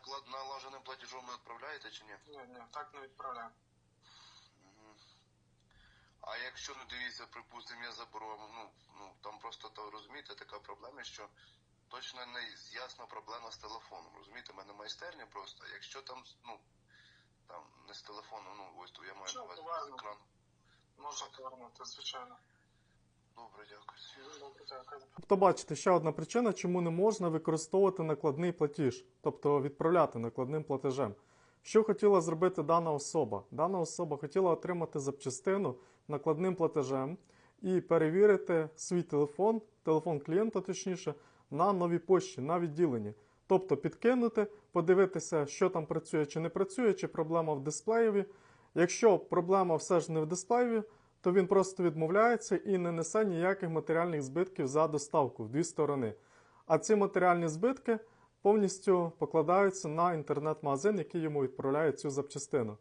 наклад наложеним платежом не відправляєте чи ні? Ні, ні, так не відправляємо. Мгм. А якщо, ну дивіться, припустимо, я заберу, ну, ну там просто то розумієте, така проблема, що точно не ясна проблема з телефоном. Розумієте, в мене майстерня просто. Якщо там, ну, там не з телефоном, ну ось то я маю на увазі з екрану. Можна повернути, звичайно. Добре, дякую. Добре, дякую. Тобто, бачите, ще одна причина, чому не можна використовувати накладний платіж, тобто відправляти накладним платежем. Що хотіла зробити дана особа? Дана особа хотіла отримати запчастину накладним платежем і перевірити свій телефон, телефон клієнта точніше, на новій пошті, на відділенні. Тобто підкинути, подивитися, що там працює чи не працює, чи проблема в дисплеєві. Якщо проблема все ж не в дисплеєві, то він просто відмовляється і не несе ніяких матеріальних збитків за доставку в дві сторони. А ці матеріальні збитки повністю покладаються на інтернет-магазин, який йому відправляє цю запчастину.